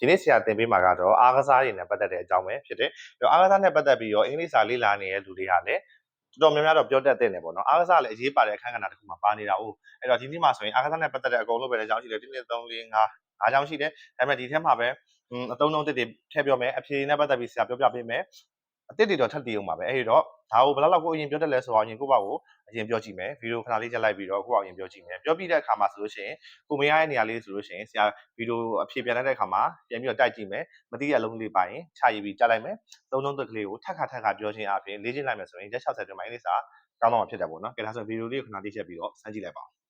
ဒီနေ့ဆရာသင်ပေးမှာကတော့အားကစားတွေနဲ့ပတ်သက်တဲ့အကြောင်းပဲဖြစ်တယ်အဲ့တော့အားကစားနဲ့ပတ်သက်ပြီးတော့အင်္ဂလိပ်စာလေ့လာနေတဲ့လူတွေကလည်းတော်တော်များများတော့ပြောတတ်တဲ့နေပေါ့နော်အားကစားလည်းအရေးပါတဲ့အခန်းကဏ္ဍတစ်ခုမှာပါနေတာ哦အဲ့တော့ဒီနေ့မှာဆိုရင်အားကစားနဲ့ပတ်သက်တဲ့အကုန်လုံးပဲအကြောင်းရှိတယ်1 2 3 4 5 5အကြောင်းရှိတယ်ဒါပေမဲ့ဒီထဲမှာပဲอืมအသုံးလုံးတစ်တွေထည့်ပြောမယ်အဖြေနဲ့ပတ်သက်ပြီးဆရာပြောပြပေးမယ် အတစ်တွေတော့ထပ်တည်အောင်ပါပဲအဲ့ဒီတော့ဒါကိုဘယ်လောက်လောက်ကိုအရင်ပြောတတ်လဲဆိုတော့အရင်ကိုယ့်ဘာကိုအရင်ပြောကြည့်မယ်ဗီဒီယိုခဏလေးချက်လိုက်ပြီးတော့ကိုယ့်ဘာအရင်ပြောကြည့်မယ်ပြောပြီးတဲ့အခါမှာဆိုလို့ရှိရင်ကိုမရရဲ့နေရာလေးဆိုလို့ရှိရင်ဆရာဗီဒီယိုအဖြေပြန်လိုက်တဲ့အခါမှာပြန်ပြီးတော့တိုက်ကြည့်မယ်မသိတဲ့အလုံးလေးပါရင်ခြာရည်ပြီးကြားလိုက်မယ်သုံးလုံးသွက်ကလေးကိုထပ်ခါထပ်ခါပြောခြင်းအပြင်လေ့ကျင့်လိုက်မယ်ဆိုရင်ရက်60တွင်မှာအင်္ဂလိပ်စာကောင်းတော့မှာဖြစ်တယ်ပေါ့နော်ကဲဒါဆိုဗီဒီယိုလေးကိုခဏလေးချက်ပြီးတော့စမ်းကြည့်လိုက်ပါဦး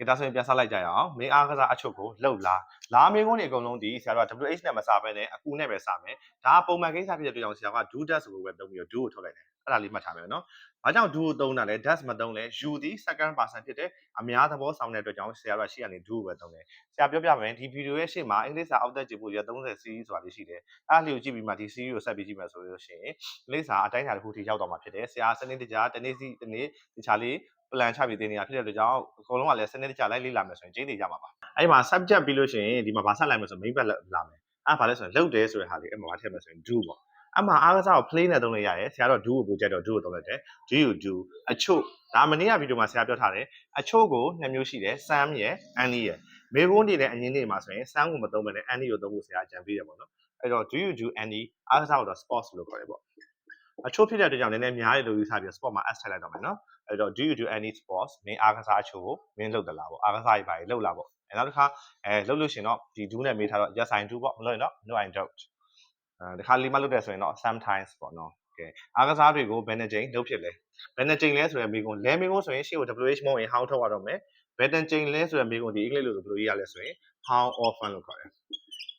ကဲဒါဆိုရင်ပြန်ဆက်လိုက်ကြရအောင်မင်းအားကစားအချုပ်ကိုလှုပ်လားလားမင်းကုန်းတွေအကုန်လုံးဒီဆရာတို့က WH နဲ့မစားဘဲနဲ့အကူနဲ့ပဲစားမယ်ဒါကပုံမှန်ကိစ္စဖြစ်တဲ့အတွက်ကြောင့်ဆရာက do that ဆိုလို့ပဲသုံးပြီးတော့ do ကိုထုတ်လိုက်တယ်အဲ့ဒါလေးမှတ်ထားမယ်နော်ဘာကြောင့် do ကိုသုံးတာလဲ does မသုံးလဲ you ဒီ second person ဖြစ်တဲ့အများသဘောဆောင်တဲ့အတွက်ကြောင့်ဆရာကရှေ့ကနေ do ကိုပဲသုံးတယ်ဆရာပြောပြမယ်ဒီဗီဒီယိုရဲ့ရှေ့မှာအင်္ဂလိပ်စာအောက်တက်ကြည့်ဖို့ရ30 series ဆိုတာလေးရှိတယ်အဲ့ဒါလေးကိုကြည့်ပြီးမှဒီ series ကိုဆက်ပြီးကြည့်မယ်ဆိုလို့ရှိရင်အင်္ဂလိပ်စာအတိုင်းအတာတစ်ခုထိရောက်သွားမှာဖြစ်တယ်ဆရာစနစ်တကျတနေ့စီတနေ့တခြားလေး plan ချပြီးတင်နေတာဖြစ်တဲ့အတွက်ကြောင့်အကုန်လုံးကလည်းစနစ်တကျလိုက်လေ့လာမယ်ဆိုရင်ကျင်းနေကြမှာပါအဲ့ဒီမှာ subject ပြီးလို့ရှိရင်ဒီမှာဗာဆက်လိုက်မယ်ဆို main ဘက်လာမယ်အဲ့ဒါဗာလဲဆိုရင်လုပ်တယ်ဆိုတဲ့ဟာလေးအဲ့မှာဗာထည့်မယ်ဆိုရင် do ပေါ့အမှအားကစားကို play နဲ့သုံးလို့ရတယ်ဆရာတော့ do ကိုပို့ချက်တော့ do ကိုသုံးလိုက်တယ် do you do အချို့ဒါမနေ့ကဗီဒီယိုမှာဆရာပြောထားတယ်အချို့ကိုနှစ်မျိုးရှိတယ် sam ရယ် annie ရယ်မေကုန်းတွေနဲ့အငင်းတွေမှာဆိုရင် sam ကိုမသုံးဘဲနဲ့ annie ကိုသုံးဖို့ဆရာအကြံပေးတယ်ပေါ့နော်အဲ့တော့ do you do annie အားကစားကိုတော့ sports လို့ခေါ်တယ်ပေါ့ အချို့ဖြစ်တဲ့အတွက်ကြောင့်နည်းနည်းများတယ်လို့ယူဆပြီး sport မှာ s ထည့်လိုက်တော့မယ်နော်အဲ့တော့ do you do any sports မင်းအားကစားအချို့ကိုမင်းလုပ်သလားပေါ့အားကစားရေးပါရေးလုပ်လားပေါ့အဲနောက်တစ်ခါအဲလုပ်လို့ရှင်တော့ဒီ do နဲ့မေးထားတော့ yes I do ပေါ့မလို့ရင်တော့ no I don't အဲဒီခါလေးမလုပ်တဲ့ဆိုရင်တော့ sometimes ပေါ့နော်ကဲအားကစားတွေကိုဘယ်နှကြိမ်လုပ်ဖြစ်လဲဘယ်နှကြိမ်လဲဆိုရင်မိကုန်းလဲမိကုန်းဆိုရင်ရှေ့ကို WH မဟုတ်ရင် how ထုတ်ရတော့မယ်ဘယ်တန်ကြိမ်လဲဆိုရင်မိကုန်းဒီအင်္ဂလိပ်လိုဘယ်လိုရေးရလဲဆိုရင် how often လို့ခေါ်တယ်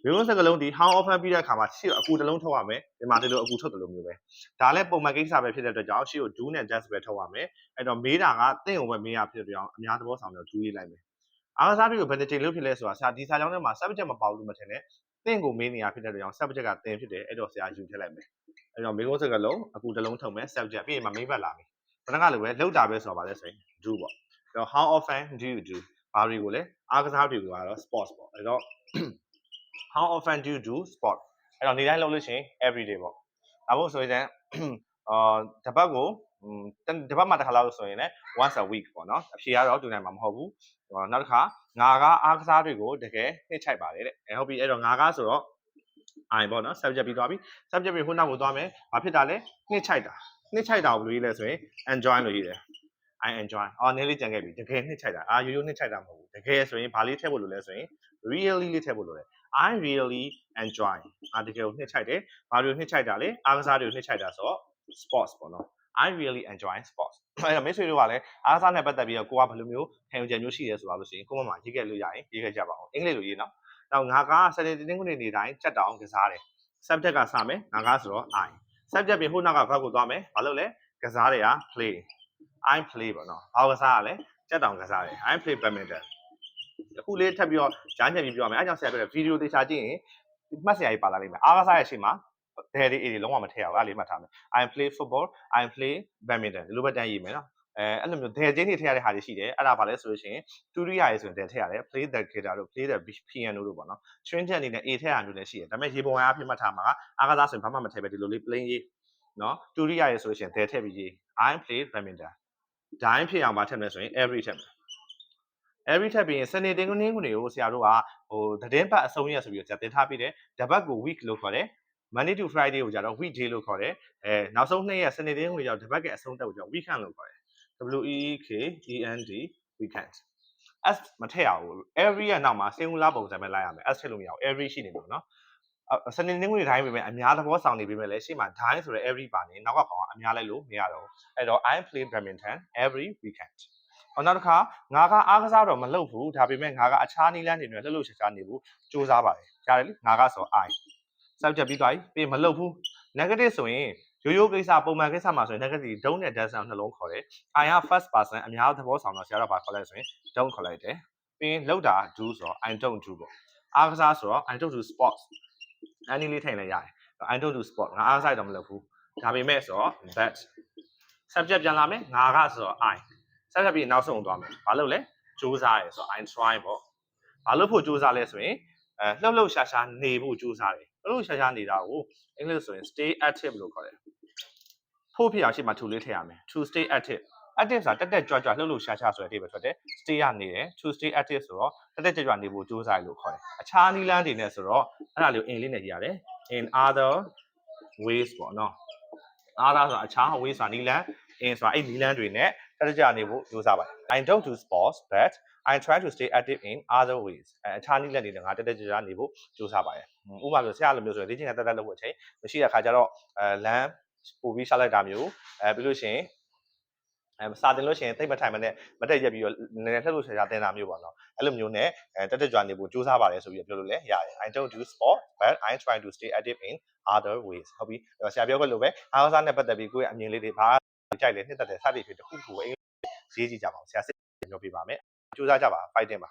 မိကုန်းစကားလုံးဒီ how often ပြီးတဲ့အခါမှာရှေ့အကူတစ်လုံးထုတ်ရမယ်ဒီမှာဒီလိုအကူထုတ်တယ်လို့မျိုးပဲဒါလည်းပုံမှန်ကိစ္စပဲဖြစ်တဲ့အတွက်ကြောင့်ရှေ့ကို do နဲ့ just ပဲထုတ်ရမယ်အဲ့တော့မေးတာကတင့်ကိုပဲမေးရဖြစ်တဲ့အတွက်ကြောင့်အများသဘောဆောင်တော့ do ရေးလိုက်မယ်အားကစားတွေကိုဘယ်နှကြိမ်လုပ်ဖြစ်လဲဆိုတာဆရာဒီစာကြောင်းထဲမှာ subject မပေါဘူးလို့မထင်နဲ့တင့်ကိုမေးနေရဖြစ်တဲ့အတွက်ကြောင့် subject ကတင်ဖြစ်တယ်အဲ့တော့ဆရာယူထည့်လိုက်မယ်အဲ့တော့မိကုန်းစကားလုံးအကူတစ်လုံးထုတ်မယ် subject ပြီးရင်မှ main ဘက်လာမယ်ခဏကလိုပဲလောက်တာပဲဆိုတော့ဗာလဲဆိုရင် do ပေါ့အဲ့တော့ how often do you do ဘာတွေကိုလဲအားကစားတွေကိုကတော့ sports ပေါ့အဲ့တော့ how often do you do sport အဲ့တော့နေ့တိုင်းလုပ်လို့ရှိရင် every day ပေါ့ဒါမို့ဆိုရင်အာတပတ်ကိုတပတ်မှာတစ်ခါလောက်ဆိုရင်လည်း once a week ပေါ့နော်အဖြေကတော့တူနိုင်မှာမဟုတ်ဘူးနောက်တစ်ခါငါကအားကစားတွေကိုတကယ်နှိမ့်ချိုက်ပါတယ်တဲ့အဲဟုတ်ပြီအဲ့တော့ငါကဆိုတော့ I ပေါ့နော် subject ပြီးသွားပြီ subject ပြီးခုနောက်ကိုသွားမယ်ဘာဖြစ်တာလဲနှိမ့်ချိုက်တာနှိမ့်ချိုက်တာကိုဘယ်လိုရေးလဲဆိုရင် enjoy လို့ရေးတယ် I enjoy အော်နည်းလေးကြံခဲ့ပြီတကယ်နှိမ့်ချိုက်တာအာရိုးရိုးနှိမ့်ချိုက်တာမဟုတ်ဘူးတကယ်ဆိုရင်ဘာလေးထည့်ဖို့လိုလဲဆိုရင် really လေးထည့်ဖို့လိုတယ် I really enjoy အာတကယ်ကိုနှိမ့်ချိုက်တယ်ဘာလို့နှိမ့်ချိုက်တာလဲအားကစားတွေကိုနှိမ့်ချိုက်တာဆိုတော့ sports ပေါ့နော် I really enjoy sports အဲ့တော့မိတ်ဆွေတို့ကလည်းအားကစားနဲ့ပတ်သက်ပြီးတော့ကိုကဘယ်လိုမျိုးခံယူချက်မျိုးရှိရဲဆိုတာလို့ရှိရင်ကိုမမရေးခဲ့လို့ရရင်ရေးခဲ့ကြပါအောင်အင်္ဂလိပ်လိုရေးနော်တော့ငါကစနေတင်းခွင့်နေတိုင်းချက်တောင်ကစားတယ် subject ကစမယ်ငါကဆိုတော့ I subject ပြင်ဟိုနောက်ကဘက်ကိုသွားမယ်ဘာလို့လဲကစားတယ်က play I play ပေါ့နော်ဘာကစားရလဲချက်တောင်ကစားတယ် I play badminton အခုလေးထပ်ပြီးတော့ကြားညက်ပြီးပြောရမယ်အဲကြောင့်ဆရာပြောတယ်ဗီဒီယိုသေချာကြည့်ရင်မှတ်စရာကြီးပါလာလိမ့်မယ်အားကစားရဲ့အချိန်မှာဒဲဒီအေဒီလုံးဝမထည့်ရဘူးအဲ့လေးမှတ်ထားမယ် I play football I play badminton ဒီလိုပဲတန်းရေးမယ်နော်အဲအဲ့လိုမျိုးဒဲချင်းတွေထည့်ရတဲ့ဟာတွေရှိတယ်အဲ့ဒါဘာလဲဆိုလို့ရှိရင်တူရီယာရေးဆိုရင်ဒဲထည့်ရတယ် play the guitar တို့ play the piano တို့ပေါ့နော် string ချက်အနေနဲ့ A ထည့်ရမျိုးလည်းရှိတယ်ဒါပေမဲ့ရေပုံအားဖြင့်မှတ်ထားမှာအားကစားဆိုရင်ဘာမှမထည့်ပဲဒီလိုလေး plain ရေးနော်တူရီယာရေးဆိုလို့ရှိရင်ဒဲထည့်ပြီးရေး I play badminton ဒိုင်းဖြစ်အောင်မထည့်မယ်ဆိုရင် every ထည့်မယ် every ထပ်ပြီးရင်စနေတင်ကုန်င်းကိုဆရာတို့ကဟိုသတင်းပတ်အစုံရက်ဆိုပြီးတော့ဆရာတင်ထားပြီးတယ်တပတ်ကို week လို့ခေါ်တယ် Monday to Friday ကိုကြတော့ weekday လို့ခေါ်တယ်အဲနောက်ဆုံးနှစ်ရက်စနေတင်ကုန်တွေကြတော့တပတ်ကအဆုံးတက်ကိုကြတော့ weekend လို့ခေါ်တယ် W E E K E N D weekend S မထည့်ရဘူး every ရဲ့နောက်မှာ singular ပုံစံပဲလိုက်ရမယ် S ထည့်လို့မရဘူး every ရှိနေမှာနော်စနေနေ့ငွေတိုင်းပဲအများသဘောဆောင်နေပြီမဲ့လေရှေ့မှာ dine ဆိုတဲ့ every ပါနေနောက်ကကောင်ကအများလိုက်လို့မရတော့ဘူးအဲ့တော့ I play badminton every weekend ဟောနောက်တစ်ခါငါကအားကစားတော့မလုပ်ဘူးဒါပေမဲ့ငါကအခြားနည်းလမ်းတွေနဲ့လှုပ်လှုပ်ရှားရှားနေဘူးစူးစမ်းပါတယ်ကြားတယ်လေငါကဆို I subject ပြီးသွားပြီပြီးမလုပ်ဘူး negative ဆိုရင်ရိုးရိုးကိစ္စပုံမှန်ကိစ္စမှာဆိုရင် negative don't နဲ့ does နှလုံးခေါ်တယ် I က first person အများသဘောဆောင်တော့ဆရာတော်ဘာခေါ်လိုက်ဆိုရင် don't ခေါ်လိုက်တယ်ပြီးရင်လုပ်တာ do ဆိုတော့ I don't do ပေါ့အားကစားဆိုတော့ I don't do sports အနည်းလေးထိုင်လိုက်ရတယ် I don't do sport ငါအားကစားတော့မလုပ်ဘူးဒါပေမဲ့ဆိုတော့ that subject ပြန်လာမယ်ငါကဆိုတော့ I ဆက်ဆက်ပြီးနောက်ဆုံးသွားမယ်ဘာလို့လဲစူးစမ်းရဲဆိုတော့ I try ပေါ့ဘာလို့ဖို့စူးစမ်းလဲဆိုရင်အဲလှုပ်လှုပ်ရှားရှားနေဖို့ကြိုးစားတယ်လှုပ်လှုပ်ရှားရှားနေတာကိုအင်္ဂလိပ်ဆိုရင် stay active လို့ခေါ်တယ်ဖို့ဖြစ်အောင်ရှေ့မှာ to လေးထည့်ရမယ် to stay active active ဆိုတာတက်တက်ကြွကြွလှုပ်လှုပ်ရှားရှားဆိုတဲ့အဓိပ္ပာယ်ထွက်တယ် stay ကနေတယ် to stay active ဆိုတော့တက်တက်ကြွကြွနေဖို့ကြိုးစားရလို့ခေါ်တယ်အခြားနည်းလမ်းတွေနဲ့ဆိုတော့အဲ့ဒါလေးကိုအင်္ဂလိပ်နဲ့ကြည့်ရတယ် in other ways ပေါ့နော် other ဆိုတာအခြား ways ဆိုတာနည်းလမ်း in ဆိုတာအဲ့နည်းလမ်းတွေနဲ့ တက်တက်ကြွနေဖို့ကြိုးစားပါတယ် I don't do sports but I try to stay active in other ways အဲအခြားနည်းလမ်းတွေနဲ့ငါတက်တက်ကြွကြွနေဖို့ကြိုးစားပါတယ်ဥပမာဆိုဆရာလိုမျိုးဆိုရင်လေ့ကျင့်တဲ့တက်တက်လုပ်ဖို့အချိန်မရှိတဲ့ခါကျတော့အဲလမ်းပို့ပြီးရှာလိုက်တာမျိုးအဲပြီးလို့ရှိရင်အဲစာတင်လို့ရှိရင်သိပ်မထိုင်မနဲ့မတက်ရက်ပြီးတော့နည်းနည်းလှုပ်လှုပ်ရှားရှားတင်တာမျိုးပေါ့နော်အဲ့လိုမျိုးနဲ့အဲတက်တက်ကြွနေဖို့ကြိုးစားပါတယ်ဆိုပြီးပြောလို့လည်းရတယ် I don't do sport but I try to stay active in other ways ဟုတ်ပြီအဲ့တော့ဆရာပြောခဲ့လို့ပဲအားကစားနဲ့ပတ်သက်ပြီးကိုယ့်ရဲ့အမြင်လေးတွေဘာ ကြိုက်လဲနှစ်သက်တယ်စသည်ဖြင့်တစ်ခုခုကိုအင်္ဂလိပ်ရေးကြည့်ကြပါအောင်ဆရာစစ်ပြောပြပါမယ်ကြိုးစားကြပါ fighting ပါ